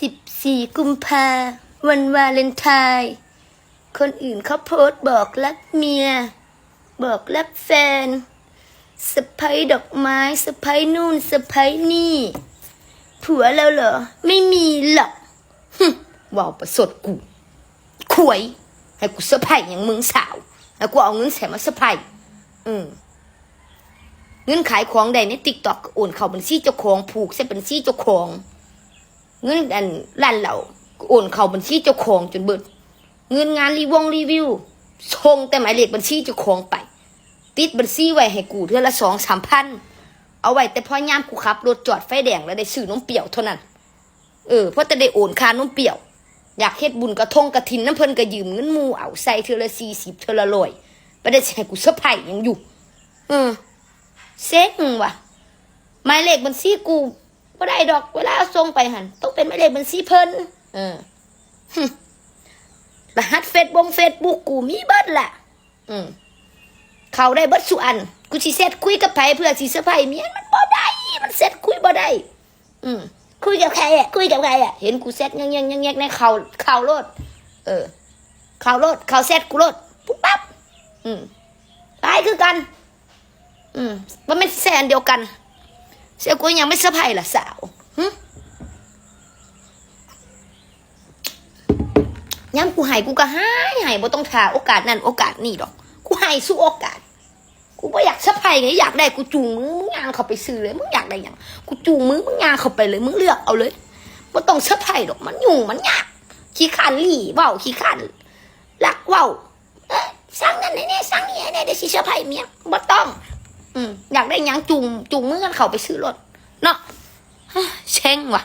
สิบสี่กุมภาวันวาเลนไทน์คนอื่นเขาโพสต์บอกรักเมีย บอกรักแฟนสะพายดอกไม้สะพายนู่นสะพายนี่ ผัวเราเหรอ ไม่มีหรอกฮึว่าวประสดกูขวย ให้กูสะพายอย่างมึงสาวแล้วกูเอาเงินแสมาสะพายอืมเงินขายของใดในติ๊กต็อกโอนเข้าบัญชีเจ้าของผูกใส่บัญชีเจ้าของ เงินอันร้านเหล่าโอนเข้าบัญชีเจ้าของจนเบิด เงินงานรีวงรีวิวส่งแต่หมายเลขบัญชีเจ้าของไป ติดบัญชีไว้ให้กูเทื่อละสองสามพันเอาไว้แต่พอยามกูขับรถจอดไฟแดงแล้วได้ซื้อนมเปียวเท่านั้น เออเพราะแต่ได้โอนค่านมเปียว อยากเฮ็ดบุญกระทงกระถินน้ำเพิ่นก็ยืมเงินมูเอาใส่เทื่อละสี่สิบเทื่อละร้อยไปได้ใช้กูเสื้อผ้ายังอยู่ เออเซ็งว่ะหมายเลขบัญชีกู บ่ได้ดอกเวลาส่งไปหันต้องเป็นหมายเลขบัญชีเพิ่นเออหึรหัสเฟซบงเฟซบุ๊กกูมีเบิดล่ะ อืมเขาได้เบิดสุอัน กูสิเซตคุยกับไผเพื่อสิเซอร์ไพรส์เมียมันบ่ได้ มันเซตคุยบ่ได้ อืมคุยกับใครอะคุยกับใครอะเห็นกูเซตยังยังยังยังในเขาเขาโลด เออเขาโลดเขาเซตกูโลดปุ๊บปั๊บอืมตายคือกัน อืมมันไม่แซนเดียวกัน เสียกูยังไม่เสื้อร์ไผ่ล่ะสาวหึย้ำกูหายกูก็หายหายบ่ต้องท่าโอกาสนั้นโอกาสนี้ดอก กูหายสู้โอกาส กูบ่อยากเสื้อร์ไผ่ไงอยากได้กูจูงมึงมึงยางเขาไปซื้อเลยมึงอยากได้หยังกูจูงมึงมึงยางเขาไปเลยมึงเลือกเอาเลยบ่ต้องเสื้อร์ไผ่ดอกมันยุ่งมันยากขี้ขานหลี่เว้าขี้ขานลักเว้าเอ้ยสั่งนั่นแน่ๆสั่งนี่แน่เดี๋ยวสิเสื้อร์ไผ่เมียบ่ต้อง อืมอยากได้ยังจุงจุงมือกันเขาไปซื้อรถเนาะเช้งว่ะ